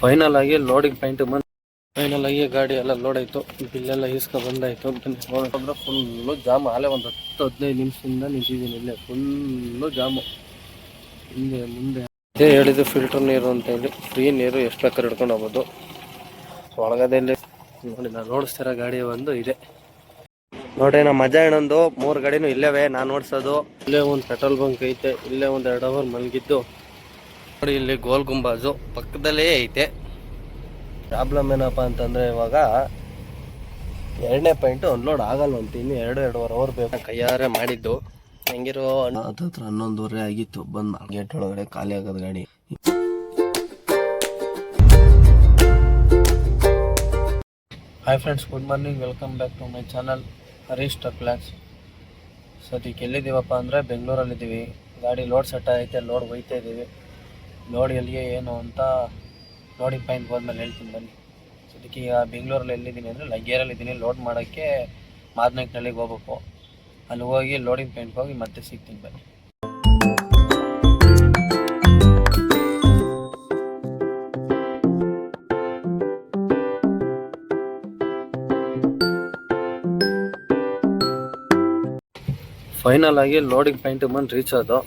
Final ಆಗಿ loading point ಬಂದು final ಆಗಿ ಗಾಡಿ ಎಲ್ಲ ಲೋಡ್ ಆಯ್ತು. ಬಿಲ್ಲೆಲ್ಲ ಈಸ್ಕೊ ಬಂದಾಯ್ತು. ನೋಡಿದ್ರೆ ಫುಲ್ಲು ಜಾಮ್ ಅಲ್ಲೇ ಒಂದು ಹತ್ತು ಹದಿನೈದು ನಿಮಿಷದಿಂದ ನಿಂತಿದ್ದೀನಿ ಇಲ್ಲೇ. ಫುಲ್ಲು ಜಾಮು ಹಿಂದೆ, ಮುಂದೆ. ಅದೇ ಹೇಳಿದ್ದು ಫಿಲ್ಟರ್ ನೀರು ಅಂತ ಹೇಳಿ. ಫ್ರೀ ನೀರು ಎಷ್ಟು ಬೇಕಾದ್ರೆ ಹಿಡ್ಕೊಂಡು ಹೋಗ್ಬೋದು. ಒಳಗದಲ್ಲಿ ನೋಡಿ, ನಾನು ಓಡಿಸ್ತಿರೋ ಗಾಡಿ ಒಂದು ಇದೆ. ನೋಡ್ರಿ ನಮ್ಮ ಮಜಾ ಏನೊಂದು ಮೂರು ಗಾಡಿನೂ ಇಲ್ಲವೇ. ನಾನು ಓಡಿಸೋದು. ಇಲ್ಲೇ ಒಂದು ಪೆಟ್ರೋಲ್ ಬಂಕ್ ಐತೆ. ಇಲ್ಲೇ ಒಂದು ಎರಡು ಅವರ್ ಮಲಗಿದ್ದು. ನೋಡಿ ಇಲ್ಲಿ ಗೋಲ್ ಗುಂಬಾಜು ಪಕ್ಕದಲ್ಲೇ ಐತೆ. ಪ್ರಾಬ್ಲಮ್ ಏನಪ್ಪ ಅಂತಂದ್ರೆ ಇವಾಗ ಎರಡನೇ ಪಾಯಿಂಟ್ ಅನ್ಲೋಡ್ ಆಗಲ್ಲ ಅಂತ ಇನ್ನು ಎರಡು ಎರಡೂವರೆ ಅವರ್ ಬೇಕು. ಕೈಯಾರೆ ಮಾಡಿದ್ದು. ಹೆಂಗಿರೋ ಹತ್ರ ಹನ್ನೊಂದುವರೆ ಆಗಿತ್ತು ಬಂದ್ ಗೇಟ್ ಒಳಗಡೆ ಖಾಲಿ ಆಗೋದು ಗಾಡಿ. Hi friends good morning welcome back to my channel Harish ಟಕ್ಲಾಕ್ಸ್ ಸದ್ಯಕ್ಕೆ ಎಲ್ಲಿದ್ದೀವಪ್ಪ ಅಂದರೆ ಬೆಂಗಳೂರಲ್ಲಿದ್ದೀವಿ. ಗಾಡಿ ಲೋಡ್ ಸೆಟ್ ಆಗೈತೆ ಲೋಡ್ ಒಯ್ತಾ ಇದ್ದೀವಿ. ಲೋಡ್ ಅಲ್ಲಿಗೆ ಏನು ಅಂತ ಲೋಡಿಂಗ್ ಪಾಯಿಂಟ್ ಹೋದ್ಮೇಲೆ ಹೇಳ್ತೀನಿ ಬನ್ನಿ. ಅದಕ್ಕೆ ಈಗ ಬೆಂಗಳೂರಲ್ಲಿ ಎಲ್ಲಿದ್ದೀನಿ ಅಂದರೆ ಲಗ್ಗೇರಲ್ಲಿ ಇದ್ದೀನಿ. ಲೋಡ್ ಮಾಡೋಕ್ಕೆ ಮಾದನಕ್ನಳ್ಳಿಗೆ ಹೋಗ್ಬೇಕು. ಅಲ್ಲಿ ಹೋಗಿ ಲೋಡಿಂಗ್ ಪಾಯಿಂಟ್ಗೆ ಹೋಗಿ ಮತ್ತೆ ಸಿಗ್ತೀನಿ ಬನ್ನಿ. ಫೈನಲ್ ಆಗಿ ಲೋಡಿಂಗ್ ಪಾಯಿಂಟ್ ಬಂದು ರೀಚ್ ಆದೋ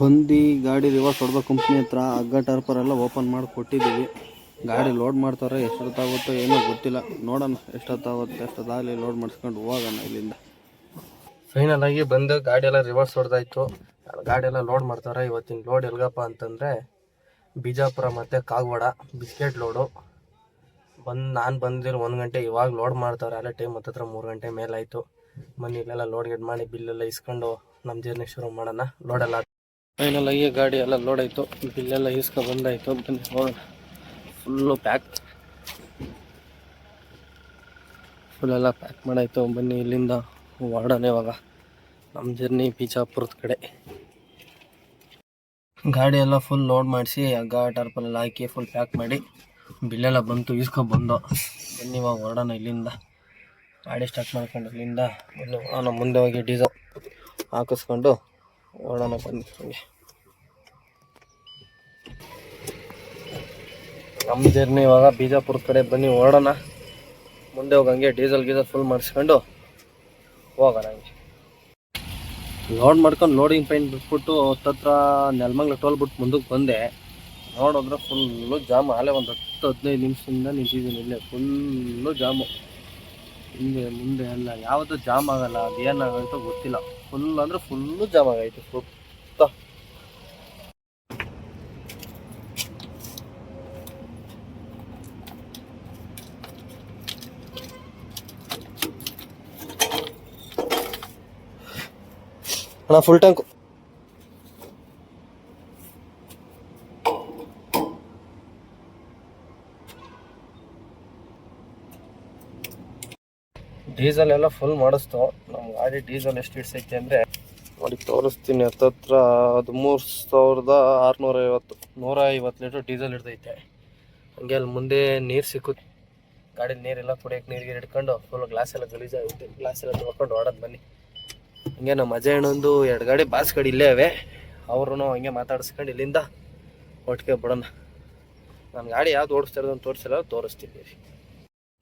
ಬಂದು ಗಾಡಿ ರಿವರ್ಸ್ ಹೊಡೆದ ಕಂಪ್ನಿ ಹತ್ರ ಹಗ್ಗ ಟರ್ಪರ್ ಎಲ್ಲ ಓಪನ್ ಮಾಡಿ ಕೊಟ್ಟಿದ್ದೀವಿ. ಗಾಡಿ ಲೋಡ್ ಮಾಡ್ತಾರೆ, ಎಷ್ಟೊತ್ತಾಗುತ್ತೋ ಏನೋ ಗೊತ್ತಿಲ್ಲ. ನೋಡೋಣ ಎಷ್ಟೊತ್ತಾಗುತ್ತೆ, ಎಷ್ಟೊತ್ತಾಗಲಿ ಲೋಡ್ ಮಾಡಿಸ್ಕೊಂಡು ಹೋಗೋಣ ಇಲ್ಲಿಂದ. ಫೈನಲ್ ಆಗಿ ಬಂದು ಗಾಡಿ ಎಲ್ಲ ರಿವರ್ಸ್ ಹೊಡೆದಾಯ್ತು. ಗಾಡಿ ಎಲ್ಲ ಲೋಡ್ ಮಾಡ್ತಾರೆ. ಇವತ್ತಿನ ಲೋಡ್ ಎಲ್ಗಪ್ಪ ಅಂತಂದರೆ ಬಿಜಾಪುರ ಮತ್ತು ಕಾಗವಾಡ ಬಿಸ್ಕೆಟ್ ಲೋಡು ಬಂದು ನಾನು ಬಂದಿರೋ ಒಂದು ಗಂಟೆ ಇವಾಗ ಲೋಡ್ ಮಾಡ್ತಾರೆ. ಅಲ್ಲೇ ಟೈಮ್ ಹತ್ರ ಮೂರು ಗಂಟೆ ಮೇಲಾಯಿತು ಮನೆಯಲ್ಲೆಲ್ಲ ಲೋಡ್ ಗಿಡ್ ಮಾಡಿ ಬಿಲ್ಲೆಲ್ಲ ಇಸ್ಕೊಂಡು ನಮ್ಮ ಜರ್ನಿ ಶುರು ಮಾಡೋಣ. ಲೋಡೆಲ್ಲ ಫೈನಲ್ ಆಗಿ ಗಾಡಿ ಎಲ್ಲ ಲೋಡ್ ಆಯಿತು. ಬಿಲ್ಲೆಲ್ಲ ಈಸ್ಕೊ ಬಂದಾಯಿತು. ಬನ್ನಿ ಫುಲ್ಲು ಪ್ಯಾಕ್ ಫುಲ್ಲೆಲ್ಲ ಪ್ಯಾಕ್ ಮಾಡಾಯಿತು. ಬನ್ನಿ, ಇಲ್ಲಿಂದ ಹೊರಡೋಣ ಇವಾಗ. ನಮ್ಮ ಜರ್ನಿ ಬಿಜಾಪುರದ ಕಡೆ. ಗಾಡಿ ಎಲ್ಲ ಫುಲ್ ಲೋಡ್ ಮಾಡಿಸಿ ಹಗ್ಗ ಟರ್ಪಲ್ ಎಲ್ಲ ಹಾಕಿ ಫುಲ್ ಪ್ಯಾಕ್ ಮಾಡಿ, ಬಿಲ್ಲೆಲ್ಲ ಬಂತು, ಈಸ್ಕೊ ಬಂದು. ಬನ್ನಿ ಇವಾಗ ಹೊರಡೋಣ ಇಲ್ಲಿಂದ. ಗಾಡಿ ಸ್ಟಾರ್ಟ್ ಮಾಡ್ಕೊಂಡು ಇಲ್ಲಿಂದ ಬನ್ನಿ ನಮ್ಮ ಮುಂದೆ ಹೋಗಿ ಡೀಸೆಲ್ ಹಾಕಿಸ್ಕೊಂಡು ಹೊರಡೋಣ ಬನ್ನಿ. ಹಂಗೆ ನಮ್ಮ ಜರ್ನಿ ಇವಾಗ ಬಿಜಾಪುರದ ಕಡೆ ಬನ್ನಿ ಹೊರಡೋಣ ಮುಂದೆ ಹೋಗಿ ಹಂಗೆ ಡೀಸೆಲ್ ಗೀಸಲ್ ಫುಲ್ ಮಾಡಿಸ್ಕೊಂಡು ಹೋಗೋಣ ಹಂಗೆ. ಲೋಡ್ ಮಾಡ್ಕೊಂಡು ಲೋಡಿಂಗ್ ಪಾಯಿಂಟ್ ಬಿಟ್ಬಿಟ್ಟು ಹತ್ತತ್ರ ನೆಲಮಂಗ್ಲ ಟೋಲ್ ಬಿಟ್ಟು ಮುಂದಕ್ಕೆ ಬಂದೆ. ನೋಡಿದ್ರೆ ಫುಲ್ಲು ಜಾಮು ಅಲ್ಲೇ ಒಂದು ಹತ್ತು ಹದಿನೈದು ನಿಮಿಷದಿಂದ ನಿಂತಿದ್ದೀನಿ ಇಲ್ಲೇ ಫುಲ್ಲು ಜಾಮು ಹಿಂದೆ, ಮುಂದೆ ಎಲ್ಲ ಯಾವುದು ಜಾಮ್ ಆಗಲ್ಲ ಅದು ಏನಾಗೈತೋ ಗೊತ್ತಿಲ್ಲ. ಫುಲ್ ಅಂದರೆ ಫುಲ್ಲು ಜಾಮ್ ಆಗೈತೆ ಸುತ್ತ ಅಣ್ಣ ಫುಲ್ ಟ್ಯಾಂಕು ಡೀಸೆಲ್ ಎಲ್ಲ ಫುಲ್ ಮಾಡಿಸ್ತು. ನಮ್ಮ ಗಾಡಿ ಡೀಸೆಲ್ ಎಷ್ಟು ಹಿಡ್ಸೈತೆ ಅಂದರೆ ನೋಡಿ ತೋರಿಸ್ತೀನಿ ಹತ್ತತ್ರ ಹದಿಮೂರು ಸಾವಿರದ ಆರುನೂರ ಐವತ್ತು ನೂರ ಐವತ್ತು ಲೀಟ್ರ್ ಡೀಸೆಲ್ ಹಿಡ್ದೈತೆ ಹಂಗೆ ಅಲ್ಲಿ ಮುಂದೆ ನೀರು ಸಿಕ್ಕುತ್ತೆ ಗಾಡಿ ನೀರೆಲ್ಲ ಕುಡಿಯೋಕೆ ನೀರಿಗೆ ಹಿಡ್ಕೊಂಡು ಫುಲ್ ಗ್ಲಾಸ್ ಎಲ್ಲ ಗಲೀಜಾಗುತ್ತೆ ಗ್ಲಾಸ್ ಎಲ್ಲ ತೊಳ್ಕೊಂಡು ಓಡೋದು ಬನ್ನಿ. ಹಂಗೆ ನಮ್ಮ ಅಜ್ಜ ಅಣ್ಣಂದು ಎರಡು ಗಾಡಿ ಬಾಸ್ ಗಾಡಿ ಇಲ್ಲೇ ಅವೆ ಅವ್ರೂ ಹಂಗೆ ಮಾತಾಡಿಸ್ಕೊಂಡು ಇಲ್ಲಿಂದ ಒಟ್ಟಿಗೆ ಬಿಡೋಣ. ನನ್ನ ಗಾಡಿ ಯಾವ್ದು ಓಡಿಸ್ತಾ ಇರೋದು ತೋರಿಸಿಲ್ಲ, ತೋರಿಸ್ತೀನಿ.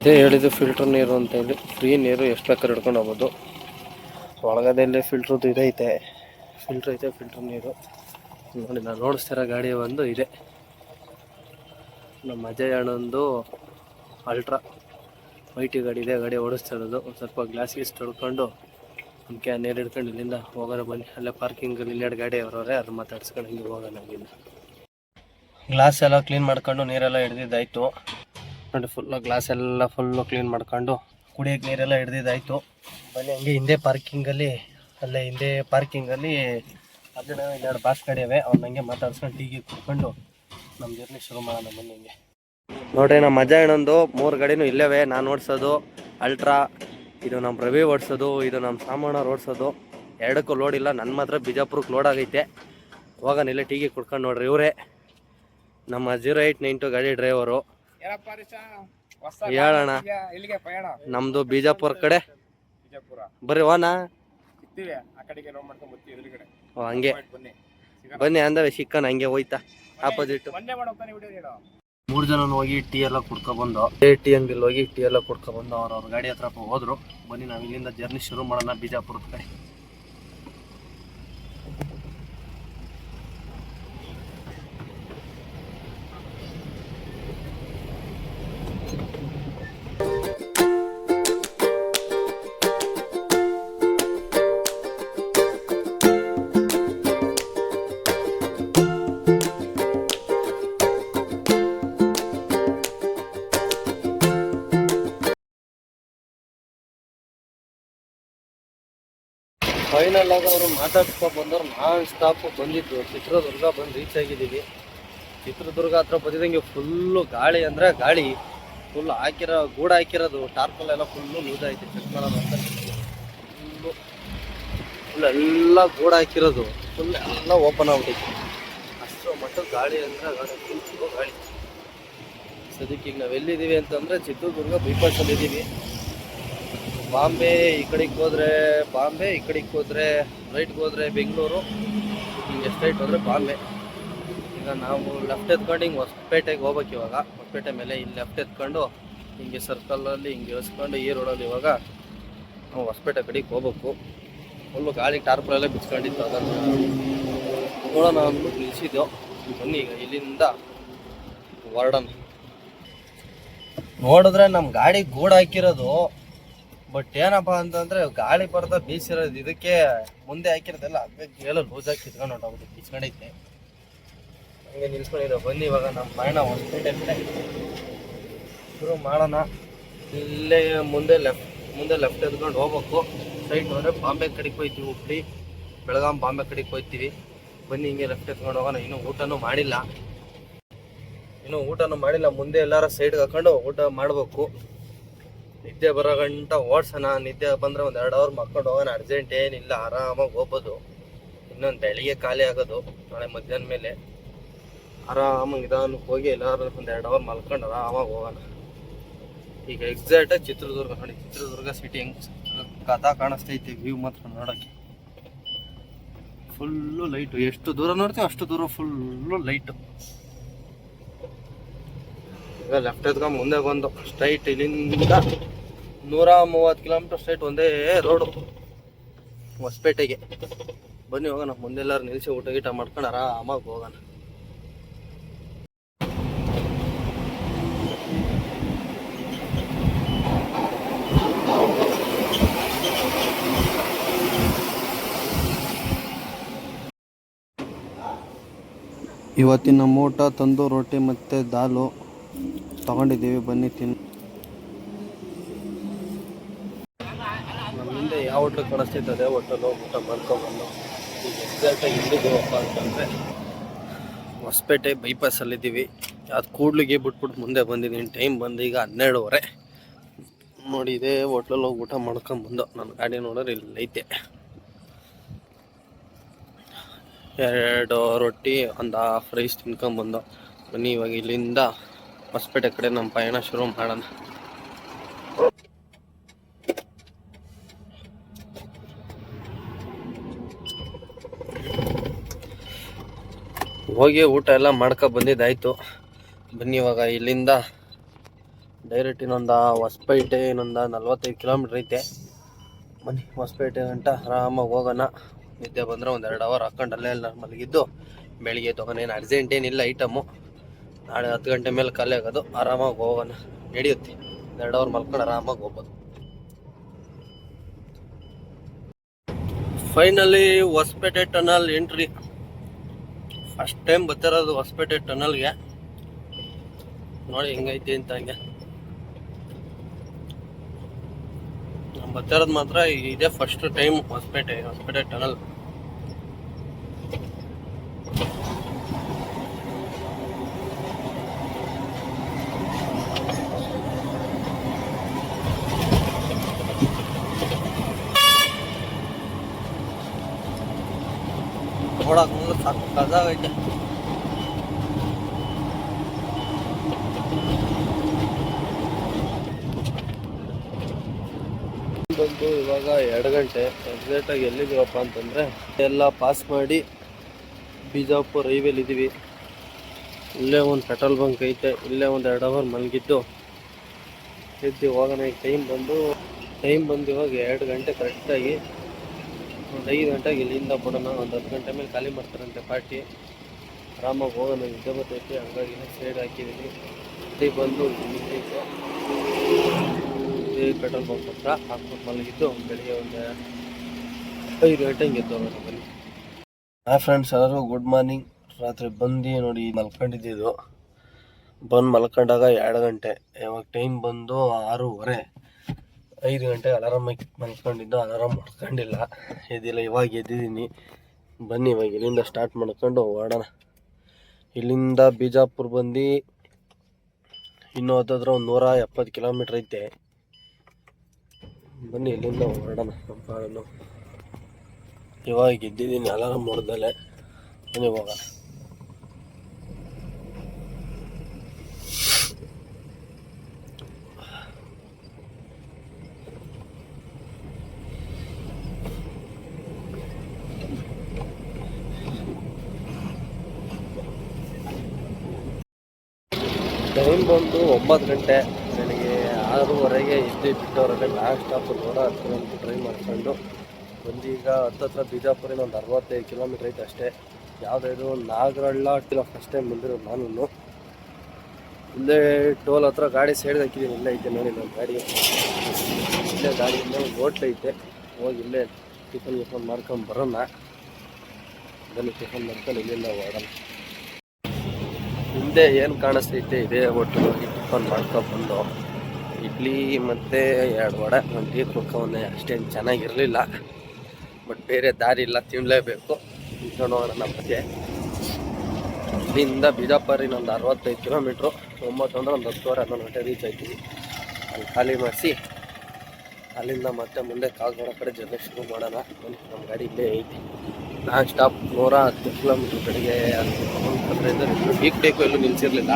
ಅದೇ ಹೇಳಿದ್ದು ಫಿಲ್ಟರ್ ನೀರು ಅಂತ ಹೇಳಿ. ಫ್ರೀ ನೀರು ಎಷ್ಟು ಬೇಕಾದ್ರೆ ಹಿಡ್ಕೊಂಡು ಹೋಗ್ಬೋದು. ಒಳಗದಲ್ಲೇ ಫಿಲ್ಟ್ರದ್ದು ಇದೈತೆ ಫಿಲ್ಟ್ರ್ ಐತೆ. ಫಿಲ್ಟರ್ ನೀರು. ನೋಡಿ, ನಾನು ಓಡಿಸ್ತಿರೋ ಗಾಡಿ ಒಂದು ಇದೆ. ನಮ್ಮ ಅಜಯ್ ಅಣ್ಣಂದು ಅಲ್ಟ್ರಾ ವೈಟಿ ಗಾಡಿ ಇದೆ, ಗಾಡಿ ಓಡಿಸ್ತಾ ಇರೋದು. ಒಂದು ಸ್ವಲ್ಪ ಗ್ಲಾಸ್ ಗೀಸ್ ತೊಳ್ಕೊಂಡು ಕ್ಯಾನ್ ನೀರು ಹಿಡ್ಕೊಂಡು ಇಲ್ಲಿಂದ ಹೋಗೋಣ ಬನ್ನಿ. ಅಲ್ಲೇ ಪಾರ್ಕಿಂಗಲ್ಲಿ ಇಲ್ಲೆರಡು ಗಾಡಿ ಅವರವ್ರೆ ಅದು ಮಾತಾಡ್ಸ್ಕೊಂಡು ಹಿಂಗೆ ಹೋಗೋಣ ಇಲ್ಲಿಂದ ಗ್ಲಾಸ್ ಎಲ್ಲ ಕ್ಲೀನ್ ಮಾಡ್ಕೊಂಡು ನೀರೆಲ್ಲ ಹಿಡ್ದಿದ್ದಾಯ್ತು. ನೋಡಿ ಫುಲ್ಲು ಗ್ಲಾಸ್ ಎಲ್ಲ ಫುಲ್ಲು ಕ್ಲೀನ್ ಮಾಡ್ಕೊಂಡು ಕುಡಿಯೋಕೆ ನೀರೆಲ್ಲ ಹಿಡ್ದಿದ್ದಾಯ್ತು. ಬನ್ನಿ ಹಂಗೆ ಹಿಂದೆ ಪಾರ್ಕಿಂಗಲ್ಲಿ ಅಲ್ಲೇ ಹಿಂದೆ ಪಾರ್ಕಿಂಗಲ್ಲಿ ಅದನ್ನ ಎರಡು ಬಾಸ್ ಗಾಡಿ ಅವೆ ಅವ್ನ ಹಂಗೆ ಮಾತಾಡ್ಸ್ಕೊಂಡು ಟೀಗೆ ಕುಡ್ಕೊಂಡು ನಮ್ಮ ಜರ್ನಿ ಶುರು ಮಾಡೋಣ ಬನ್ನಿ ಹಿಂಗೆ. ನೋಡ್ರಿ ನಮ್ಮ ಮಜಾ ಏನೊಂದು ಮೂರು ಗಾಡಿನೂ ಇಲ್ಲವೇ. ನಾನು ಓಡಿಸೋದು ಅಲ್ಟ್ರಾ ಇದು ನಮ್ಮ ರವಿ ಓಡಿಸೋದು ಇದು ನಮ್ಮ ಸಾಮಾನ ಓಡಿಸೋದು. ಎರಡಕ್ಕೂ ಲೋಡ್ ಇಲ್ಲ ನನ್ನ ಮಾತ್ರ ಬಿಜಾಪುರಕ್ಕೆ ಲೋಡ್ ಆಗೈತೆ. ಹೋಗೋಣ ಇಲ್ಲೇ ಟೀಗೆ ಕುಡ್ಕೊಂಡು ನೋಡ್ರಿ ಇವರೇ. ನಮ್ಮ ಜೀರೋ ಏಯ್ಟ್ ನೈನ್ ಟು ಗಾಡಿ ಡ್ರೈವರು ಹೇಳೋಣ ನಮ್ದು ಬಿಜಾಪುರ ಕಡೆ. ಬರ್ರಿ ಓನಾ ಹಂಗೆ. ಬನ್ನಿ. ಅಂದ್ರೆ ಸಿಕ್ಕಣ ಹಂಗೆ ಹೋಯ್ತಾ. ಆಪೋಸಿಟ್ ಮೂರು ಜನ ಹೋಗಿ ಟೀ ಎಲ್ಲ ಕುಡ್ಕೊಬಂದು ಏ ಟೀ ಅಂಗಡಿಲಿ ಹೋಗಿ ಟೀ ಎಲ್ಲ ಕುಡ್ಕೊಬಂದು ಅವ್ರ ಅವ್ರ ಗಾಡಿ ಹತ್ರ ಹೋದ್ರು. ಬನ್ನಿ ನಾವು ಇಲ್ಲಿಂದ ಜರ್ನಿ ಶುರು ಮಾಡೋಣ ಬಿಜಾಪುರದ ಕಡೆ. ಫೈನಲ್ ಆಗಿ ಅವರು ಮಾತಾಡ್ಸ್ಕೊ ಬಂದವ್ರು ನಾವು ಸ್ಟಾಪ್ ಬಂದಿದ್ದು. ಚಿತ್ರದುರ್ಗ ಬಂದು ರೀಚ್ ಆಗಿದ್ದೀವಿ. ಚಿತ್ರದುರ್ಗ ಹತ್ರ ಬಂದಿದ್ದಂಗೆ ಫುಲ್ಲು ಗಾಳಿ ಅಂದ್ರೆ ಗಾಳಿ. ಫುಲ್ ಹಾಕಿರೋ, ಗೂಡು ಹಾಕಿರೋದು ಟಾರ್ಪಲ್ ಎಲ್ಲ ಫುಲ್ಲು ಲೂಸ್ ಐತೆ ಚೆಕ್ ಮಾಡೋಣ ಅಂತ. ಫುಲ್ಲು ಫುಲ್ ಎಲ್ಲ ಗೂಡು ಹಾಕಿರೋದು. ಫುಲ್ ಎಲ್ಲ ಓಪನ್ ಆಗ್ಬಿಟ್ಟಿತ್ತು. ಅಷ್ಟು ಮಟ್ಟ ಗಾಳಿ ಅಂದ್ರೆ ಗಾಳಿ ಗಾಳಿ. ಸದ್ಯಕ್ಕೆ ಈಗ ನಾವು ಎಲ್ಲಿದ್ದೀವಿ ಅಂತಂದ್ರೆ ಚಿತ್ರದುರ್ಗ ಬೈಪಾಸಲ್ಲಿ ಇದ್ದೀವಿ ಬಾಂಬೆ, ಈ ಕಡೆಗೆ ಹೋದ್ರೆ ಬಾಂಬೆ, ಈ ಕಡೆಗೆ ಹೋದ್ರೆ ರೈಟ್ಗೆ ಹೋದ್ರೆ ಬೆಂಗಳೂರು. ಹಿಂಗೆ ಸ್ಟ್ರೈಟ್ ಹೋದ್ರೆ ಬಾಂಬೆ. ಈಗ ನಾವು ಲೆಫ್ಟ್ ಎತ್ಕೊಂಡು ಹಿಂಗೆ ಹೊಸಪೇಟೆಗೆ ಹೋಗ್ಬೇಕು ಇವಾಗ. ಹೊಸಪೇಟೆ ಮೇಲೆ ಇಲ್ಲಿ ಲೆಫ್ಟ್ ಎತ್ಕೊಂಡು ಹಿಂಗೆ ಸರ್ಕಲಲ್ಲಿ ಹಿಂಗೆ ಇಳಿಸ್ಕೊಂಡು ಈ ರೋಡಲ್ಲಿ ಇವಾಗ ನಾವು ಹೊಸಪೇಟೆ ಕಡೆಗೆ ಹೋಗ್ಬೇಕು. ಫುಲ್ಲು ಗಾಳಿ ಟಾರ್ಪಲೆಲ್ಲ ಬಿಚ್ಕೊಂಡಿತ್ತು ಅದನ್ನು. ನೋಡೋಣ ಅಂದ್ಬಿಟ್ಟು ನಿಲ್ಲಿಸಿದ್ದೆವು ಬನ್ನಿ ಈಗ ಇಲ್ಲಿಂದ ಹೊರಡೋಣ ನೋಡಿದ್ರೆ ನಮ್ಮ ಗಾಡಿ ಗೂಡು ಹಾಕಿರೋದು ಬಟ್ ಏನಪ್ಪ ಅಂತಂದ್ರೆ ಗಾಳಿ ಬರ್ದ ಬೀಸಿರೋದು ಇದಕ್ಕೆ ಮುಂದೆ ಹಾಕಿರೋದೆಲ್ಲ ಅದಕ್ಕೆ ಎಲ್ಲ ಆಗಿ ಕಿತ್ಕೊಂಡು ಹೊಂಟೋಗ್ಬಿಟ್ಟು ಕಿಚ್ಕೊಂಡೈತೆ ಹಂಗೆ ನಿಲ್ಸ್ಕೊಂಡಿರೋ ಬನ್ನಿ ಇವಾಗ ನಮ್ಮ ಪಯಣ ಹೊಸ್ಪೇಟೆ ಶುರು ಮಾಡೋಣ. ಇಲ್ಲೇ ಮುಂದೆ ಲೆಫ್ಟ್ ಮುಂದೆ ಲೆಫ್ಟ್ ಎದ್ಕೊಂಡು ಹೋಗ್ಬೇಕು. ಸೈಡ್ ಹೋದ್ರೆ ಬಾಂಬೆ ಕಡೆಗೆ ಹೋಯ್ತೀವಿ ಹುಬ್ಳಿ. ಬೆಳಗಾಂ ಬಾಂಬೆ ಕಡೆಗೆ ಹೋಯ್ತೀವಿ. ಬನ್ನಿ ಹಿಂಗೆ ಲೆಫ್ಟ್ ಎತ್ಕೊಂಡು ಹೋಗೋಣ. ಇನ್ನೂ ಊಟನೂ ಮಾಡಿಲ್ಲ. ಇನ್ನೂ ಊಟನೂ ಮಾಡಿಲ್ಲ. ಮುಂದೆ ಎಲ್ಲಾರ ಸೈಡ್ಗೆ ಹಾಕೊಂಡು ಊಟ ಮಾಡಬೇಕು. ನಿದ್ದೆ ಬರೋ ಗಂಟ ಓಡ್ಸೋಣ, ನಿದ್ದೆ ಬಂದ್ರೆ ಒಂದು ಎರಡು ಅವರ್ ಮಕ್ಕೊಂಡು ಹೋಗೋಣ ಅರ್ಜೆಂಟ್ ಏನಿಲ್ಲ, ಆರಾಮಾಗಿ ಹೋಗ್ಬೋದು. ಇನ್ನೊಂದು ಬೆಳಿಗ್ಗೆ ಖಾಲಿ ಆಗೋದು, ನಾಳೆ ಮಧ್ಯಾಹ್ನ ಮೇಲೆ. ಆರಾಮಾಗಿ ನಿಧಾನಕ್ಕೆ ಹೋಗಿ ಎಲ್ಲಾರು ಒಂದು ಎರಡು ಅವರ್ ಮಲ್ಕೊಂಡು ಆರಾಮಾಗಿ ಹೋಗೋಣ. ಈಗ ಎಕ್ಸಾಕ್ಟ್ ಚಿತ್ರದುರ್ಗ ನೋಡಿ, ಚಿತ್ರದುರ್ಗ ಸಿಟಿ ಹೆಂಗ್ ಕಥಾ ಕಾಣಿಸ್ತೈತಿ ವ್ಯೂ ಮಾತ್ರ ನೋಡೋಕ್ಕೆ. ಫುಲ್ಲು ಲೈಟು ಎಷ್ಟು ದೂರ ನೋಡ್ತೀವಿ ಅಷ್ಟು ದೂರ ಫುಲ್ಲು ಲೈಟು ಈಗ ಲೆಫ್ಟ್ ಎತ್ಕೊಂಡು ಮುಂದೆ ಬಂದು ಸ್ಟ್ರೈಟ್ ಇಲ್ಲಿಂದ ನೂರ ಮೂವತ್ತು ಕಿಲೋಮೀಟರ್ ಸ್ಟ್ರೈಟ್ ಒಂದೇ ರೋಡು ಹೊಸಪೇಟೆಗೆ. ಬನ್ನಿ ಹೋಗೋಣ, ಮುಂದೆಲ್ಲರೂ ನಿಲ್ಸಿ ಊಟ ಗೀಟ ಮಾಡ್ಕೊಂಡು ಆರಾಮಾಗಿ ಹೋಗೋಣ. ಇವತ್ತಿನ ಮೂಟ ತಂದು ರೊಟ್ಟಿ ಮತ್ತು ದಾಲು. ತಗೊಂಡಿದ್ದೀವಿ, ಬನ್ನಿ ತಿನ್ ಹಿಂದೆ ಯಾವ ಹೋಟ್ಲು ಕಾಣಿಸ್ತೈತೆ ಅದೇ ಹೋಟೆಲು ಊಟ ಮಾಡ್ಕೊಬಂದು ಈಗ ಎಕ್ಸಾಕ್ಟಾಗಿ ಎಲ್ಲಿದ್ದೀವಪ್ಪ ಅಂತಂದರೆ, ಹೊಸಪೇಟೆ ಬೈಪಾಸಲ್ಲಿದ್ದೀವಿ ಅದು ಕೂಡ್ಲಿಗೆ ಬಿಟ್ಬಿಟ್ಟು ಮುಂದೆ ಬಂದಿದ್ದೀನಿ ಟೈಮ್ ಬಂದು ಈಗ ಹನ್ನೆರಡುವರೆ. ನೋಡಿ, ಇದೇ ಹೋಟ್ಲಲ್ಲಿ ಹೋಗಿ ಊಟ ಮಾಡ್ಕೊಂಬಂದು ನನ್ನ ಗಾಡಿ ನೋಡೋರು ಇಲ್ಲಿ ಐತೆ. ಎರಡು ರೊಟ್ಟಿ, ಒಂದು ಹಾಫ್ ರೈಸ್ ತಿನ್ಕೊಂಬಂದು ಬನ್ನಿ ಇವಾಗ ಇಲ್ಲಿಂದ ಹೊಸಪೇಟೆ ಕಡೆ ನಮ್ಮ ಪಯಣ ಶುರು ಮಾಡೋಣ. ಹೋಗಿ ಊಟ ಎಲ್ಲ ಮಾಡ್ಕೊ ಬಂದಿದ್ದಾಯ್ತು. ಬನ್ನಿ ಇವಾಗ ಇಲ್ಲಿಂದ ಡೈರೆಕ್ಟ್ ಇನ್ನೊಂದು ಹೊಸಪೇಟೆ, ಇನ್ನೊಂದು ನಲ್ವತ್ತೈದು ಕಿಲೋಮೀಟ್ರ್ ಐತೆ. ಬನ್ನಿ ಹೊಸಪೇಟೆ ಗಂಟ ಆರಾಮಾಗಿ ಹೋಗೋಣ. ನಿದ್ದೆ ಬಂದರೆ ಒಂದು ಎರಡು ಅವರ್ ಹಾಕೊಂಡು ಅಲ್ಲೇ ಎಲ್ಲ ಮಲಗಿದ್ದು, ಬೆಳಿಗ್ಗೆ ತೊಗೊಂಡೇನು ಅರ್ಜೆಂಟ್ ಏನಿಲ್ಲ ಐಟಮು ನಾಳೆ ಹತ್ತು ಗಂಟೆ ಮೇಲೆ ಖಾಲಿ ಆಗೋದು. ಆರಾಮಾಗಿ ಹೋಗೋಣ ನಡೆಯುತ್ತೆ. ಎರಡು ಅವರ್ ಮಲ್ಕೊಂಡು ಆರಾಮಾಗಿ ಹೋಗ್ಬೋದು. Finally Hospet tunnel entry first time ಬರ್ತಿರೋದು Hosapete ಟನಲ್ಗೆ ನೋಡಿ ಹೆಂಗೈತಿ ಅಂತ ಹಂಗೆ. ಬರ್ತಿರೋದು ಮಾತ್ರ ಇದೇ first time Hosapete Hosapete tunnel ನೋಡಕ್ ಮುಂದೆ ಸಕ್ಕದಾಗೈತೆ ಬಂದು ಇವಾಗ ಎರಡು ಗಂಟೆ ಎಕ್ಸಾಕ್ಟಾಗಿ ಎಲ್ಲಿದ್ದೀವಪ್ಪ ಅಂತಂದರೆ, ಎಲ್ಲ ಪಾಸ್ ಮಾಡಿ ಬಿಜಾಪುರ ರೈವೇಲಿ ಇದ್ದೀವಿ. ಇಲ್ಲೇ ಒಂದು ಪೆಟ್ರೋಲ್ ಬಂಕ್ ಐತೆ, ಇಲ್ಲೇ ಒಂದು ಎರಡು ಅವರ್ ಮಲಗಿದ್ದು, ಎದ್ದು ಹೋಗೋಣ ಟೈಮ್ ಬಂದು ಟೈಮ್ ಬಂದು ಇವಾಗ ಎರಡು ಗಂಟೆ ಕರೆಕ್ಟಾಗಿ ಒಂದು ಐದು ಗಂಟೆಗೆ ಇಲ್ಲಿಂದ ಬಿಡೋಣ ಒಂದು ಹತ್ತು ಗಂಟೆ ಮೇಲೆ ಖಾಲಿ ಮಾಡ್ತಾರಂತೆ ಪಾರ್ಟಿ. ಆರಾಮಾಗಿ ಹೋಗೋಣ ನಿದ್ದೆ ಬರ್ತೈತಿ ಹಂಗಾಗಿ ಸೈಡ್ ಹಾಕಿದ್ದೀನಿ ಇಲ್ಲಿ ಬಂದು ಪೆಟ್ರೋಲ್ ಬಂಕ್ ಹತ್ರ ಹಾಕ್ಬಿಟ್ಟು ಮಲಗಿದ್ದು ಬೆಳಿಗ್ಗೆ ಒಂದು ಐದು ಗಂಟೆ ಹಿಂಗೆ ಎದ್ದು ಹೋಗೋಣ ಬನ್ನಿ. ಫ್ರೆಂಡ್ಸ್ ಎಲ್ಲರೂ ಗುಡ್ ಮಾರ್ನಿಂಗ್ ರಾತ್ರಿ ಬಂದು ನೋಡಿ ಮಲ್ಕೊಂಡಿದ್ದು ಬಂದು ಮಲ್ಕೊಂಡಾಗ ಎರಡು ಗಂಟೆ ಯಾವಾಗ ಟೈಮ್ ಬಂದು ಆರೂವರೆ. ಐದು ಗಂಟೆಗೆ ಅಲಾರಾಮ್ ಮಲ್ಕೊಂಡಿದ್ದು ಅಲಾರಾಮ್ ಮಾಡ್ಕೊಂಡಿಲ್ಲ. ಎದ್ದಿಲ್ಲ, ಇವಾಗ ಎದ್ದಿದ್ದೀನಿ. ಬನ್ನಿ ಇವಾಗ, ಇಲ್ಲಿಂದ ಸ್ಟಾರ್ಟ್ ಮಾಡ್ಕೊಂಡು ಹೊರಡೋಣ ಇಲ್ಲಿಂದ ಬಿಜಾಪುರ್ ಬಂದು ಇನ್ನೂ ಹತ್ತತ್ರ ಒಂದು ನೂರ ಎಪ್ಪತ್ತು ಕಿಲೋಮೀಟ್ರ್ ಐತೆ. ಬನ್ನಿ ಇಲ್ಲಿಂದ ಹೊರಡೋಣ, ನಮ್ಮ ಪಾಡನ್ನು ಇವಾಗ ಎದ್ದಿದ್ದೀನಿ ಅಲಾರಾಮ್ ಹೊಡೆದಲೆ ಬನ್ನಿ ಹೋಗೋಣ. ಟೈಮ್ ಬಂದು ಒಂಬತ್ತು ಗಂಟೆ. ಬೆಳಿಗ್ಗೆ ಆರೂವರೆಗೆ ಇದ್ದು ಬಿಟ್ಟವರೆಲ್ಲ ಲಾಸ್ಟ್ ಸ್ಟಾಪ್ ನೂರ ಹತ್ತು ಕಿಲೋಮೀಟ್ರ್ ಡ್ರೈವ್ ಮಾಡ್ಕೊಂಡು ಬಂದೀಗ ಹತ್ತತ್ರ ಬಿಜಾಪುರಿನ ಒಂದು ಅರವತ್ತೈದು ಕಿಲೋಮೀಟ್ರ್ ಐತೆ ಅಷ್ಟೇ. ಯಾವುದಾದ್ರು ನಾಗರಳ್ಳ ಟಿಲ ಫಸ್ಟ್ ಟೈಮ್ ಬಂದಿರೋದು ನಾನು ಇಲ್ಲೇ ಟೋಲ್ ಹತ್ರ ಗಾಡಿ ಸೈಡ್ ಹಾಕಿದ್ದೀನಿ ಇಲ್ಲೇ ಐತೆ ನೋಡಿ ನನ್ನ ಗಾಡಿ ಇಲ್ಲೇ ಗಾಡಿಯಿಂದ ಐತೆ. ಹೋಗಿ ಇಲ್ಲೇ ಟಿಫನ್ ಗಿಫನ್ ಮಾಡ್ಕೊಂಡು ಬರೋಣ. ಬನ್ನಿ ಟಿಫನ್ ಮಾಡ್ಕೊಂಡು ಇಲ್ಲಿಂದ ಹೊರಡೋಣ ಹಿಂದೆ ಏನು ಕಾಣಿಸ್ತೈತೆ, ಇದೇ ಹೋಟೆಲ್ ಟಿಫನ್ ಮಾಡ್ಕೊಬಂದು ಇಡ್ಲಿ ಮತ್ತು ಎರಡು ವಡೆ, ಒಂದು ಟೀ ಕುಡ್ಕೊಂಡೆ ಅಷ್ಟೇನು ಚೆನ್ನಾಗಿರಲಿಲ್ಲ. ಬಟ್ ಬೇರೆ ದಾರಿ ಇಲ್ಲ ತಿನ್ನಲೇಬೇಕು ತಿನ್ಕೊಂಡು ನಮಗೆ ಇಲ್ಲಿಂದ ಬಿಜಾಪುರ ಇನ್ನೊಂದು ಅರವತ್ತೈದು ಕಿಲೋಮೀಟ್ರು ಒಂಬತ್ತು ಒಂದು ಹತ್ತುವರೆ ಹನ್ನೊಂದು ಗಂಟೆ ರೀಚ್ ಆಯ್ತೀವಿ ಅಲ್ಲಿ ಖಾಲಿ ಮಾಡಿಸಿ, ಅಲ್ಲಿಂದ ಮತ್ತೆ ಮುಂದೆ ಕಾಗವಾಡ ಕಡೆ ಜರ್ನಿ ಶುರು ಮಾಡೋಣ. ನಮ್ಮ ಗಾಡಿ ಇಲ್ಲೇ ಐತಿ. ನಾನ್ ಸ್ಟಾಪ್ ನೂರ ಹತ್ತು ಕಿಲೋಮೀಟರ್ ಕಡೆಗೆ ಅದರಿಂದ ವೀಕ್ ಟೇಕು ಎಲ್ಲೂ ನಿಲ್ಸಿರ್ಲಿಲ್ಲ.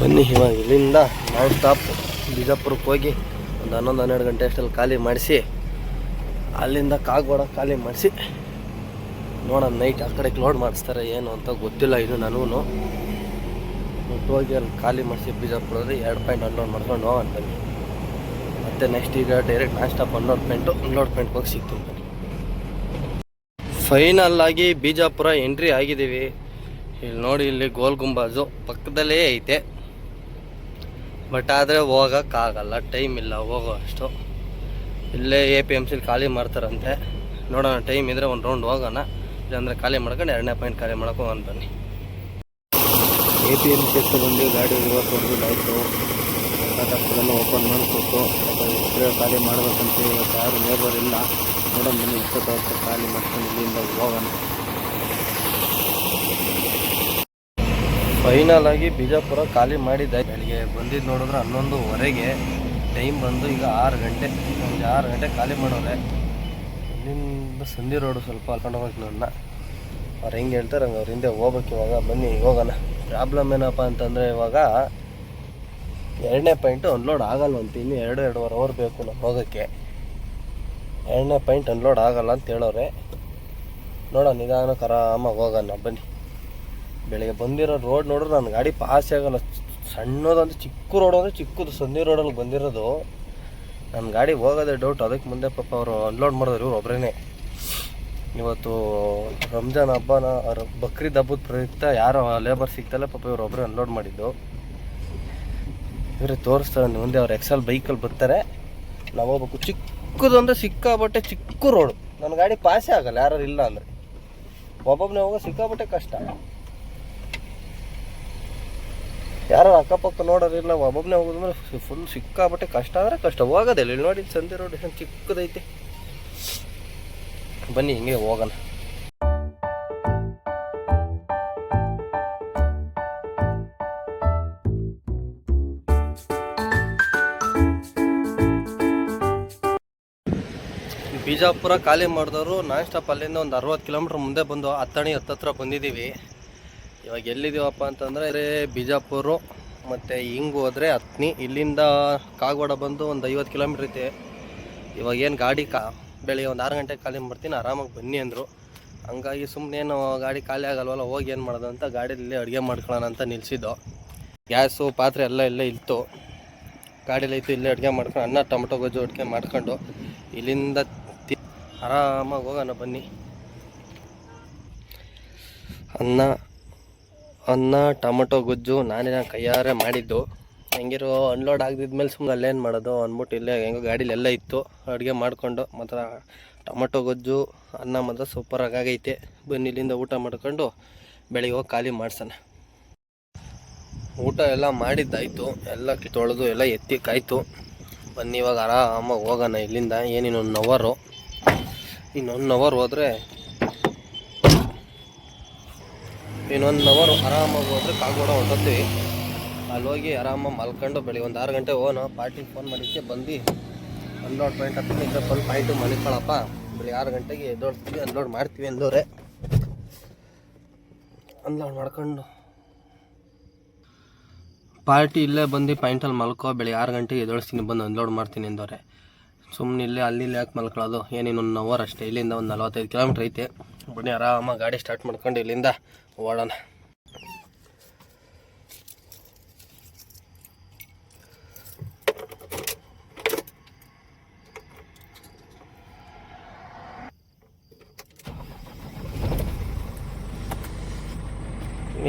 ಬನ್ನಿ ಇವಾಗ ಇಲ್ಲಿಂದ ನಾನ್ ಸ್ಟಾಪ್ ಬಿಜಾಪುರಕ್ಕೆ ಹೋಗಿ ಒಂದು ಹನ್ನೊಂದು ಹನ್ನೆರಡು ಗಂಟೆ ಅಷ್ಟಲ್ಲಿ ಖಾಲಿ ಮಾಡಿಸಿ, ಅಲ್ಲಿಂದ ಕಾಗವಾಡ ಖಾಲಿ ಮಾಡಿಸಿ ನೋಡೋಣ ನೈಟ್ ಆ ಕಡೆ ಲೋಡ್ ಮಾಡಿಸ್ತಾರೆ, ಏನು ಅಂತ ಗೊತ್ತಿಲ್ಲ ಇದು ನನಗೂ ಮತ್ತು ಹೋಗಿ ಅಲ್ಲಿ ಖಾಲಿ ಮಾಡಿಸಿ ಬಿಜಾಪುರದಲ್ಲಿ ಎರಡು ಪಾಯಿಂಟ್ ಅನ್ಲೋಡ್ ಮಾಡ್ಕೊಂಡು ಹೋಗೋಣ ಬನ್ನಿ ಮತ್ತೆ ನೆಕ್ಸ್ಟ್ ಈಗ direct non stop unload point unload point ಹೋಗಿ ಸಿಗ್ತೀನಿ ಬನ್ನಿ ಫೈನಲ್ ಆಗಿ ಬಿಜಾಪುರ ಎಂಟ್ರಿ ಆಗಿದ್ದೀವಿ. ಇಲ್ಲಿ ನೋಡಿ, ಇಲ್ಲಿ ಗೋಲ್ ಗುಂಬಾಜು ಪಕ್ಕದಲ್ಲೇ ಐತೆ. ಬಟ್ ಆದರೆ ಹೋಗೋಕ್ಕಾಗಲ್ಲ ಟೈಮ್ ಇಲ್ಲ, ಹೋಗೋ ಅಷ್ಟು. ಇಲ್ಲೇ ಎ ಪಿ ಎಂ ಸಿಲಿ ಖಾಲಿ ಮಾಡ್ತಾರಂತೆ. ನೋಡೋಣ ಟೈಮ್ ಇದ್ದರೆ ಒಂದು ರೌಂಡ್ ಹೋಗೋಣ. ಇಲ್ಲಾಂದರೆ ಖಾಲಿ ಮಾಡ್ಕೊಂಡು ಎರಡನೇ ಪಾಯಿಂಟ್ ಖಾಲಿ ಮಾಡ್ಕೊಂಡು ಹೋಗೋಣ ಬನ್ನಿ. ಎ ಪಿ ಎಂ ಸಿ ಬಂದು ಗಾಡಿ ರಿವರ್ಸ್ ಲೈಟು ಎಲ್ಲ ಓಪನ್ ಮಾಡಿಸ್ಬೇಕು ಇಬ್ಬರೇ ಖಾಲಿ ಮಾಡ್ಬೇಕಂತ ಇವತ್ತು ಯಾರು ಲೇಬರ್ ಇಲ್ಲ. ನೋಡೋಣ ಬನ್ನಿ ಇಷ್ಟೊತ್ತು ಖಾಲಿ ಮಾಡ್ಕೊಂಡು ಇಲ್ಲಿಂದ ಹೋಗೋಣ. ಫೈನಲ್ ಆಗಿ ಬಿಜಾಪುರ ಖಾಲಿ ಮಾಡಿದ್ದೆ ಬೆಳಿಗ್ಗೆ ಬಂದಿದ್ದು ನೋಡಿದ್ರೆ ಹನ್ನೊಂದುವರೆಗೆ ಟೈಮ್ ಬಂದು ಈಗ ಆರು ಗಂಟೆ ಒಂದು ಆರು ಗಂಟೆ ಖಾಲಿ ಮಾಡೋರೆ. ಇಲ್ಲಿಂದ ಸಂಧಿ ರೋಡು ಸ್ವಲ್ಪ ಅಲ್ಕೊಂಡು ಹೋಗಿ ನನ್ನ ಅವ್ರು ಹೆಂಗೆ ಹೇಳ್ತಾರೆ ಹಂಗೆ ಅವ್ರ ಹಿಂದೆ ಹೋಗ್ಬೇಕು ಇವಾಗ. ಬನ್ನಿ, ಹೋಗೋಣ. ಪ್ರಾಬ್ಲಮ್ ಏನಪ್ಪ ಅಂತಂದರೆ ಇವಾಗ ಎರಡನೇ ಪಾಯಿಂಟು ಅನ್ಲೋಡ್ ಆಗಲ್ಲ ಅಂತ ಇನ್ನು ಎರಡು, ಎರಡುವರೆ ಅವರ್ ಬೇಕು ನಾವು ಹೋಗೋಕ್ಕೆ. ಎರಡನೇ ಪಾಯಿಂಟ್ ಅನ್ಲೋಡ್ ಆಗಲ್ಲ ಅಂತ ಹೇಳೋರೆ. ನೋಡೋಣ ನಿಧಾನ ಆರಾಮಾಗಿ ಹೋಗೋಣ, ಬನ್ನಿ. ಬೆಳಿಗ್ಗೆ ಬಂದಿರೋ ರೋಡ್ ನೋಡಿದ್ರೆ ನನ್ನ ಗಾಡಿ ಪಾಸ್ ಆಗಲ್ಲ. ಸಣ್ಣದಂದ್ರೆ ಚಿಕ್ಕ ರೋಡ್ ಅಂದರೆ ಚಿಕ್ಕದು. ಸಂಧಿ ರೋಡಲ್ಲಿ ಬಂದಿರೋದು. ನನ್ನ ಗಾಡಿ ಹೋಗೋದೇ ಡೌಟ್ ಅದಕ್ಕೆ ಮುಂದೆ ಪಾಪ ಅವರು ಅನ್ಲೋಡ್ ಮಾಡಿದ್ರು ಇವ್ರು ಒಬ್ಬರೇ ಇವತ್ತು ರಂಜಾನ್ ಹಬ್ಬನ ಬಕ್ರೀದ್ ಹಬ್ಬದ ಪ್ರಯುಕ್ತ ಯಾರು ಲೇಬರ್ ಸಿಗ್ತಲ್ಲ ಪಾಪ ಇವ್ರು ಒಬ್ಬರೇ ಅನ್ಲೋಡ್ ಮಾಡಿದ್ದು. ಇವ್ರಿಗೆ ತೋರಿಸ್ತಾರೆ ಮುಂದೆ ಅವ್ರು ಎಕ್ಸಲ್ ಬೈಕಲ್ಲಿ ಬರ್ತಾರೆ. ನಾವು ಹೋಗ್ಬೇಕು. ಚಿಕ್ಕದು ಅಂದರೆ ಸಿಕ್ಕಾಬಟ್ಟೆ ಚಿಕ್ಕ ರೋಡು ನನ್ನ ಗಾಡಿ ಪಾಸೇ ಆಗಲ್ಲ ಯಾರು ಇಲ್ಲ ಅಂದರೆ. ಒಬ್ಬೊಬ್ಬನೇ ಹೋಗೋ ಸಿಕ್ಕಾಬಟ್ಟೆ ಕಷ್ಟ. ಯಾರು ಅಕ್ಕಪಕ್ಕ ನೋಡೋರಿಲ್ಲ ಒಬ್ಬೊಬ್ಬನೇ ಹೋಗೋದಂದ್ರೆ ಫುಲ್ ಸಿಕ್ಕಾಬಟ್ಟೆ ಕಷ್ಟ. ಅಂದರೆ ಕಷ್ಟ. ಹೋಗೋದಿಲ್ಲ ಇಲ್ಲಿ. ನೋಡಿ ಸಂಧಿ ರೋಡ್ ಚಿಕ್ಕದೈತಿ. ಬನ್ನಿ, ಹಿಂಗೆ ಹೋಗೋಣ. ಬಿಜಾಪುರ ಖಾಲಿ ಮಾಡಿದವರು ನಾನ್ ಸ್ಟಾಪ್ ಅಲ್ಲಿಂದ ಒಂದು ಅರವತ್ತು ಕಿಲೋಮೀಟ್ರ್ ಮುಂದೆ ಬಂದು ಹತ್ತಣಿ ಹತ್ತತ್ರ ಬಂದಿದ್ದೀವಿ. ಇವಾಗ ಎಲ್ಲಿದ್ದೀವಪ್ಪ ಅಂತಂದರೆ ಬಿಜಾಪುರ, ಮತ್ತು ಹಿಂಗೆ ಹೋದರೆ ಹತ್ನಿ ಇಲ್ಲಿಂದ ಕಾಗವಾಡ ಬಂದು ಒಂದು ಐವತ್ತು ಕಿಲೋಮೀಟ್ರ್ ಐತೆ. ಇವಾಗ ಏನು ಗಾಡಿ ಕಾ ಬೆಳಿಗ್ಗೆ ಒಂದು ಆರು ಗಂಟೆಗೆ ಖಾಲಿ ಮಾಡ್ತೀನಿ ಆರಾಮಾಗಿ ಬನ್ನಿ ಅಂದರು. ಹಂಗಾಗಿ ಸುಮ್ಮನೇನು ಗಾಡಿ ಖಾಲಿ ಆಗಲ್ವಲ್ಲ, ಹೋಗಿ ಏನು ಮಾಡೋದು ಅಂತ ಗಾಡಿಯಲ್ಲಿ ಅಡುಗೆ ಮಾಡ್ಕೊಳ್ಳೋಣ ಅಂತ ನಿಲ್ಲಿಸಿದ್ದು ಗ್ಯಾಸು, ಪಾತ್ರೆ ಎಲ್ಲ ಇಲ್ಲೇ ಇತ್ತು. ಗಾಡಿಯಲ್ಲಿ ಇತ್ತು ಇಲ್ಲೇ ಅಡುಗೆ ಮಾಡ್ಕೊಂಡು ಅನ್ನ, ಟೊಮೊಟೊ, ಗೊಜ್ಜು ಅಡುಗೆ ಮಾಡ್ಕೊಂಡು ಇಲ್ಲಿಂದ ಆರಾಮಾಗಿ ಹೋಗೋಣ ಬನ್ನಿ. ಅನ್ನ ಅನ್ನ, ಟೊಮೊಟೊ, ಗೊಜ್ಜು ನಾನು ಕೈಯಾರೆ ಮಾಡಿದ್ದು. ಹೆಂಗಿರೋ ಅನ್ಲೋಡ್ ಆಗದಿದ್ಮೇಲೆ ಸುಮ್ಮನೆ ಅಲ್ಲೇನು ಮಾಡೋದು ಅಂದ್ಬಿಟ್ಟು ಇಲ್ಲೇ ಹೆಂಗೋ ಗಾಡೀಲಿ ಎಲ್ಲ ಇತ್ತು. ಅಡುಗೆ ಮಾಡಿಕೊಂಡು ಮಾತ್ರ ಟೊಮೊಟೊ, ಗೊಜ್ಜು, ಅನ್ನ ಮಾತ್ರ ಸೂಪರಾಗಿ ಆಗೈತೆ ಬನ್ನಿ ಇಲ್ಲಿಂದ ಊಟ ಮಾಡ್ಕೊಂಡು ಬೆಳಿಗ್ಗೆ ಹೋಗಿ ಖಾಲಿ ಮಾಡ್ಸೋಣ. ಊಟ ಎಲ್ಲ ಮಾಡಿದ್ದಾಯಿತು. ಎಲ್ಲ ತೊಳೆದು ಎಲ್ಲ ಎತ್ತಿ ಕಾಯ್ತು. ಬನ್ನಿ ಇವಾಗ ಆರಾಮಾಗಿ ಹೋಗೋಣ ಇಲ್ಲಿಂದ. ಏನಿನ್ನೊಂದು ಅವರು ಇನ್ನೊಂದು ಅವರ್ ಹೋದರೆ ಇನ್ನೊಂದು ಅವರು ಆರಾಮಾಗಿ ಹೋದ್ರೆ ಕಾಗೋಡ ಹೊಂಟೋಗ್ತೀವಿ. ಅಲ್ಲಿ ಹೋಗಿ ಆರಾಮಾಗಿ ಮಲ್ಕೊಂಡು ಬೆಳಿಗ್ಗೆ ಒಂದು ಆರು ಗಂಟೆ ಓನು ಪಾರ್ಟಿಗೆ ಫೋನ್ ಮಾಡಿದ್ದೆ ಬಂದು ಅನ್ಲೋಡ್ ಪಾಯಿಂಟ್ ಹತ್ತಿರ ಇದ್ದರೆ ಫುಲ್ ಪಾಯಿಂಟು ಮಲಿಕೊಳ್ಳಪ್ಪ. ಬೆಳಿಗ್ಗೆ ಆರು ಗಂಟೆಗೆ ಎದ್ದೋಡ್ತೀವಿ ಅನ್ಲೋಡ್ ಮಾಡ್ತೀವಿ ಅಂದವ್ರೆ. ಅನ್ಲೋಡ್ ಮಾಡ್ಕೊಂಡು ಪಾರ್ಟಿ ಇಲ್ಲೇ ಬಂದು ಪಾಯಿಂಟಲ್ಲಿ ಮಲ್ಕೋ ಬೆಳಿಗ್ಗೆ ಆರು ಗಂಟೆಗೆ ಎದ್ದೋಡ್ತೀನಿ ಬಂದು ಅನ್ಲೋಡ್ ಮಾಡ್ತೀನಿ ಅಂದವ್ರೆ. ಸುಮ್ಮನೆ ಇಲ್ಲೇ ಅಲ್ಲಿ ಇಲ್ಲಿ ಯಾಕೆ ಮಲ್ಕೊಳ್ಳೋದು? ಏನಿನ್ನೊಂದು ಅವರ್ ಅಷ್ಟೇ. ಇಲ್ಲಿಂದ ಒಂದು ನಲ್ವತ್ತೈದು ಕಿಲೋಮೀಟ್ರ್ ಐತೆ. ಬನ್ನಿ, ಆರಾಮಾಗಿ ಗಾಡಿ ಸ್ಟಾರ್ಟ್ ಮಾಡ್ಕೊಂಡು ಇಲ್ಲಿಂದ ಓಡೋಣ.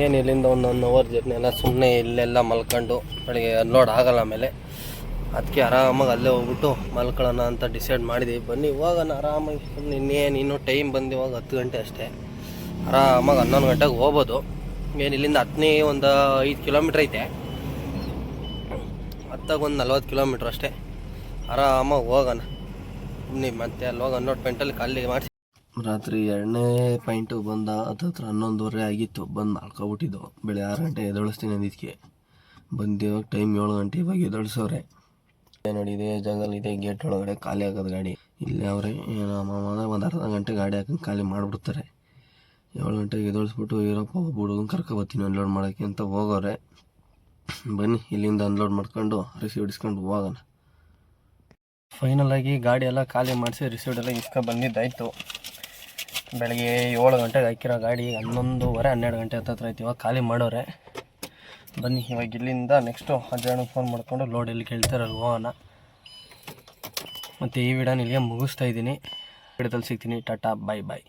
ಏನು ಇಲ್ಲಿಂದ ಒಂದು ಒನ್ ಅವರ್ ಜರ್ನಿ ಎಲ್ಲ ಸುಮ್ಮನೆ ಇಲ್ಲೆಲ್ಲ ಮಲ್ಕೊಂಡು ಬೆಳಗ್ಗೆ ಅನ್ಲೋಡ್ ಆಗೋಲ್ಲ ಆಮೇಲೆ. ಅದಕ್ಕೆ ಆರಾಮಾಗಿ ಅಲ್ಲೇ ಹೋಗ್ಬಿಟ್ಟು ಮಲ್ಕೊಳ್ಳೋಣ ಅಂತ ಡಿಸೈಡ್ ಮಾಡಿದ್ವಿ. ಬನ್ನಿ ಹೋಗೋಣ ಆರಾಮಾಗಿ ಇನ್ನೇನು, ಇನ್ನೂ ಟೈಮ್ ಬಂದು ಇವಾಗ ಹತ್ತು ಗಂಟೆ ಅಷ್ಟೇ. ಆರಾಮಾಗಿ ಹನ್ನೊಂದು ಗಂಟೆಗೆ ಹೋಗ್ಬೋದು. ಏನು ಇಲ್ಲಿಂದ ಹತ್ತನೇ ಒಂದು ಐದು ಕಿಲೋಮೀಟ್ರ್ ಐತೆ. ಹತ್ತಾಗ ಒಂದು ನಲ್ವತ್ತು ಕಿಲೋಮೀಟ್ರ್ ಅಷ್ಟೇ. ಆರಾಮಾಗಿ ಹೋಗೋಣ. ಬನ್ನಿ ಮತ್ತೆ ಅಲ್ಲಿ ಹೋಗಿ ಹನ್ನೊಂದು ಪೆಂಟಲ್ಲಿ ಖಾಲಿ ಮಾಡಿಸಿ ರಾತ್ರಿ ಎರಡನೇ ಪಾಯಿಂಟು ಬಂದ ಹತ್ತತ್ರ ಹನ್ನೊಂದುವರೆ ಆಗಿತ್ತು. ಬಂದು ಮಾಡ್ಕೊಬಿಟ್ಟಿದ್ದು ಬೆಳೆ ಆರು ಗಂಟೆ ಎದೊಳಿಸ್ತೀನಿ ಅಂದಿದ್ದಕ್ಕೆ ಬಂದಿವಾಗ ಟೈಮ್ ಏಳು ಗಂಟೆ ಇವಾಗ ಎದೊಳಿಸೋರೆ ನೋಡಿ, ಇದೇ ಜಾಗದಲ್ಲಿ ಇದೆ ಗೇಟ್ ಒಳಗಡೆ ಖಾಲಿ ಆಗೋದು ಗಾಡಿ. ಇಲ್ಲಿ ಅವರೇ, ಏನೋ ಮಾಮ ಒಂದು ಅರ್ಧ ಗಂಟೆ ಗಾಡಿ ಹಾಕೊಂಡು ಖಾಲಿ ಮಾಡಿಬಿಡ್ತಾರೆ. ಏಳು ಗಂಟೆಗೆ ಎದೊಳಿಸ್ಬಿಟ್ಟು ಇರೋಪ್ಪ, ಒಬ್ಬ ಹುಡುಗನ ಕರ್ಕೊಬತ್ತೀನಿ ಅನ್ಲೋಡ್ ಮಾಡೋಕ್ಕೆ ಅಂತ ಹೋಗೋರೆ. ಬನ್ನಿ, ಇಲ್ಲಿಂದ ಅನ್ಲೋಡ್ ಮಾಡ್ಕೊಂಡು ರಿಸೀವ್ ಇಡಿಸ್ಕೊಂಡು ಹೋಗೋಣ. ಫೈನಲ್ ಆಗಿ ಗಾಡಿ ಎಲ್ಲ ಖಾಲಿ ಮಾಡಿಸಿ ರಿಸೀವ್ಡ್ ಎಲ್ಲ ಇಸ್ಕೊ ಬಂದಿದ್ದಾಯಿತು. ಬೆಳಗ್ಗೆ ಏಳು ಗಂಟೆಗೆ ಹಾಕಿರೋ ಗಾಡಿ ಹನ್ನೊಂದುವರೆ, ಹನ್ನೆರಡು ಗಂಟೆ ಹತ್ತತ್ರ ಆಯ್ತು ಇವಾಗ ಖಾಲಿ ಮಾಡೋರೆ. ಬನ್ನಿ, ಇವಾಗ ಇಲ್ಲಿಂದ ನೆಕ್ಸ್ಟು ಅಜ್ಜನಿಗೆ ಫೋನ್ ಮಾಡಿಕೊಂಡು ಲೋಡ್ ಎಲ್ಲಿ ಕೇಳ್ತಾರೆ ಹೋಗೋಣ ಮತ್ತು ಈ ವಿಡಾನ ಇಲ್ಲಿಗೆ ಮುಗಿಸ್ತಾ ಇದ್ದೀನಿ. ವಿಡಿಯೋದಲ್ಲಿ ಸಿಗ್ತೀನಿ. ಟಾಟಾ ಬಾಯ್ ಬಾಯ್